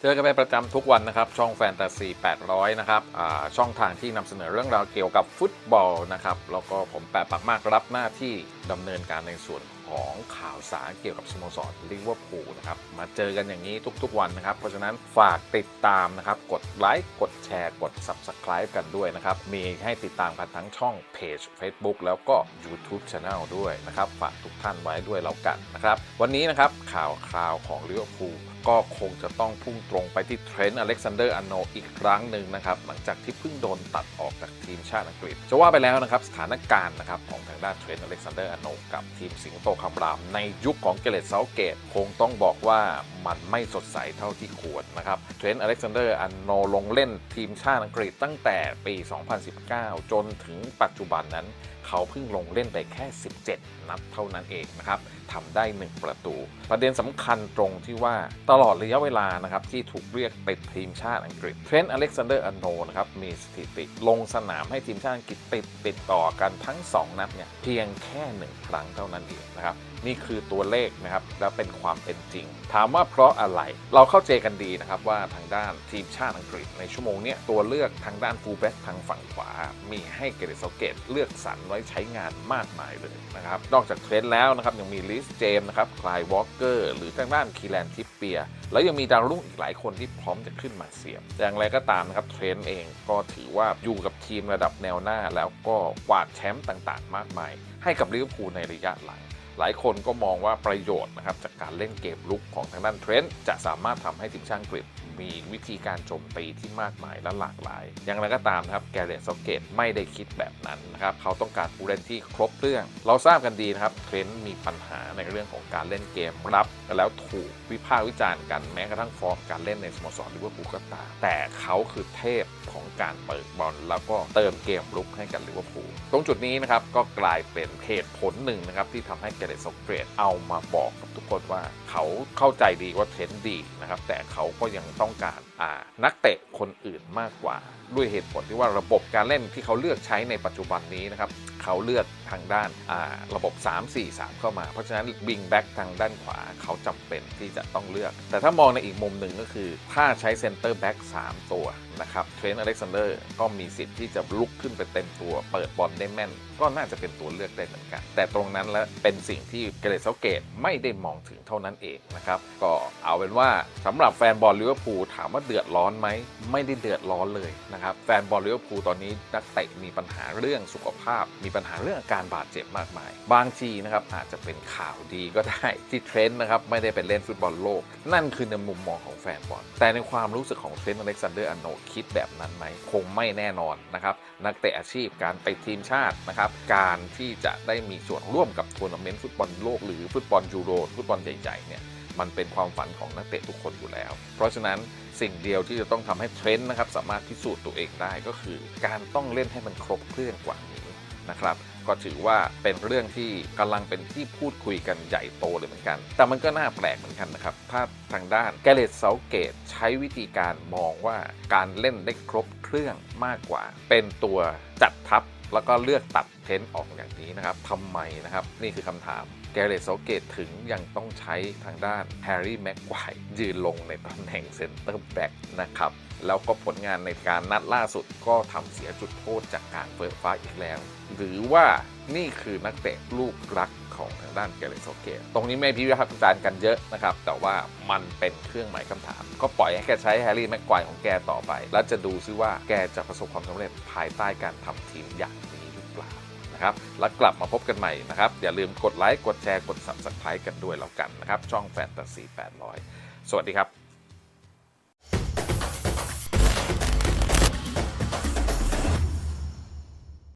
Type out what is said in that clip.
เจอกันเป็นประจำทุกวันนะครับ ช่องแฟนตาซี800 นะครับช่องทางที่นำเสนอเรื่องราวเกี่ยวกับฟุตบอลนะครับ แล้วก็ผมแปะปักมากรับหน้าที่ดำเนินการในส่วน ของข่าวสารเกี่ยวกับสโมสรลิเวอร์พูลนะครับ มาเจอกันอย่างนี้ทุกๆวันนะครับ เพราะฉะนั้นฝากติดตามนะครับ กดไลค์ กดแชร์ กด Subscribe กันด้วยนะครับ มีให้ติดตามกันทั้งช่องเพจ Facebook แล้วก็ YouTube Channel ด้วยนะครับ ฝากทุกท่านไว้ด้วยแล้วกันนะครับ วันนี้นะครับข่าวคราวของลิเวอร์พูลก็คงจะต้องพุ่งตรงไปที่เทรนต์อเล็กซานเดอร์อันโนอีกครั้งหนึ่งนะครับ หลังจากที่เพิ่งโดนตัดออกจากทีมชาติอังกฤษ จะว่าไปแล้วนะครับสถานการณ์นะครับของทางด้านเทรนต์อเล็กซานเดอร์อันโนกับทีมสิงโตคำรามในยุคของเกเรตเซาเกตคงต้องบอกว่ามันไม่สดใสเท่าที่ควรนะครับเทรนต์อเล็กซานเดอร์อันโนลงเล่นทีมชาติอังกฤษตั้งแต่ปี 2019 จนถึงปัจจุบันนั้น เขาเพิ่งลงเล่นไปแค่ 17 นัดเท่านั้นเองนะครับทำได้ 1 ประตู ประเด็นสำคัญตรงที่ว่าตลอดระยะเวลานะครับที่ถูกเรียกติดทีมชาติอังกฤษเทรนต์อเล็กซานเดอร์อโนนะครับมีสถิติลงสนามให้ทีมชาติอังกฤษติดติดต่อกันทั้ง 2 นัดเนี่ยเพียงแค่ 1 ครั้งเท่านั้นเองนะครับนี่คือตัวเลขนะครับและเป็นความเป็นจริง ถามว่าเพราะอะไรเราเข้าใจกันดีนะครับว่าทางด้านทีมชาติอังกฤษในชั่วโมงเนี้ยตัวเลือกทางด้านฟูลแบ็กทางฝั่งขวา มีให้เกเรตเซาเกตเลือกสรรไว้ใช้งานมากมายเลยนะครับ นอกจากเทรนต์แล้วนะครับ ยังมีลิสเจมนะครับคลายวอลเกอร์หรือทางด้านคีแลนทิปเปีย แล้วยังมีดาวรุ่งอีกหลายคนที่พร้อมจะขึ้นมาเสียบ อย่างไรก็ตามนะครับเทรนต์เองก็ถือว่าอยู่กับทีมระดับแนวหน้าแล้วก็กวาดแชมป์ต่างๆ มากมาย ให้กับลิเวอร์พูลในระยะหลัง หลายคนก็มองว่าประโยชน์นะครับจากการเล่นเกมลุกของทางด้านเทรนต์จะสามารถทำให้ทีมชาติอังกฤษมีวิธีการโจมตีที่มากมายและหลากหลาย อย่างไรก็ตามนะครับแกเรตสเกตไม่ได้คิดแบบนั้นนะครับเขาต้องการผู้เล่นที่ครบเรื่อง เราทราบกันดีนะครับเทรนต์มีปัญหาในเรื่องของการเล่นเกมรับ แล้วถูกวิพากษ์วิจารณ์กันแม้กระทั่งฟอร์มการเล่นในสโมสรลิเวอร์พูลก็ตามแต่เขาคือเทพของการเปิดบอลแล้วก็เติมเกมลุกให้กับลิเวอร์พูลตรงจุดนี้นะครับก็กลายเป็นเหตุผลหนึ่งนะครับที่ทำให้แกเรตสเกตเอามาบอกกับทุกคนว่าเขาเข้าใจดีว่าเทรนด์ดีนะครับแต่เขาก็ยังต้องการนักเตะคนอื่นมากกว่า ด้วยเหตุผลที่ว่าระบบการเล่นที่เขาเลือกใช้ในปัจจุบันนี้นะครับ เขาเลือกทางด้านอ่าระบบ 3-4-3 เข้ามา เพราะฉะนั้นบิงแบ็กทางด้านขวาเขาจำเป็นที่จะต้องเลือก แต่ถ้ามองในอีกมุมหนึ่งก็คือ ถ้าใช้เซนเตอร์แบ็ก3ตัวนะครับเทรนต์อเล็กซานเดอร์ก็มีสิทธิ์ที่จะลุกขึ้นไปเต็มตัว เปิดบอลได้แม่น ก็น่าจะเป็นตัวเลือกได้เหมือนกัน แต่ตรงนั้นแล้วเป็นสิ่งที่เกเรตเซเกตไม่ได้มองถึงเท่านั้นเองนะครับก็เอาเป็นว่าสำหรับแฟนบอลลิเวอร์พูลถามว่าเดือดร้อนไหมไม่ได้เดือดร้อนเลยนะครับแฟนบอลลิเวอร์พูลตอนนี้นักเตะมีปัญหาเรื่องสุขภาพมีปััญหาเรื่องอาการบาดเจ็บมากมาย บางทีนะครับอาจจะเป็นข่าวดีก็ได้ที่เทรนต์นะครับไม่ได้ไปเล่นฟุตบอลโลก นั่นคือในมุมมองของแฟนบอลแต่ในความรู้สึกของเทรนต์อเล็กซานเดอร์อันโนคิดแบบนั้นไหมคงไม่แน่นอนนะครับนักเตะอาชีพการไปทีมชาตินะครับการที่จะได้มีส่วนร่วมกับทัวร์นาเมนต์ฟุตบอลโลกหรือฟุตบอลยูโรฟุตบอลใหญ่ๆเนี่ยมันเป็นความฝันของนักเตะทุกคนอยู่แล้ว เพราะฉะนั้นสิ่งเดียวที่จะต้องทำให้เทรนด์นะครับสามารถพิสูจน์ตัวเองได้ก็คือ การต้องเล่นให้มันครบเครื่องกว่านี้ นะครับก็ถือว่าเป็นเรื่องที่กำลังเป็นที่พูดคุยกันใหญ่โตเลยเหมือนกัน แต่มันก็น่าแปลกเหมือนกันนะครับ ถ้าทางด้านแกเรตเซาเกตใช้วิธีการมองว่าการเล่นได้ครบเครื่องมากกว่า เป็นตัวจัดทัพแล้วก็เลือกตัดเทนต์ออกอย่างนี้นะครับทำไมนะครับ นี่คือคำถามแกเรตโซเกตถึงยังต้องใช้ทางด้านแฮร์รี่แม็กไกวยืนลงในตำแหน่งเซนเตอร์แบ็กนะครับ แล้วก็ผลงานในการนัดล่าสุดก็ทำเสียจุดโทษจากการเปิดฟ้าอีกแล้ว หรือว่านี่คือนักเตะลูกรักของทางด้านแกเรตโซเกตตรงนี้ไม่พิพากษ์วิจารณ์กันเยอะนะครับ แต่ว่ามันเป็นเครื่องหมายคำถาม ก็ปล่อยให้แกใช้แฮร์รี่แม็กไกวของแกต่อไป แล้วจะดูซิว่าแกจะประสบความสำเร็จภายใต้การทำทีมอย่างนี้หรือเปล่า นะครับ แล้วกลับมาพบกันใหม่นะครับ อย่าลืมกดไลค์ กดแชร์ กด subscribe กันด้วยแล้วกันนะครับ ช่องแฟนตาซี800 สวัสดีครับ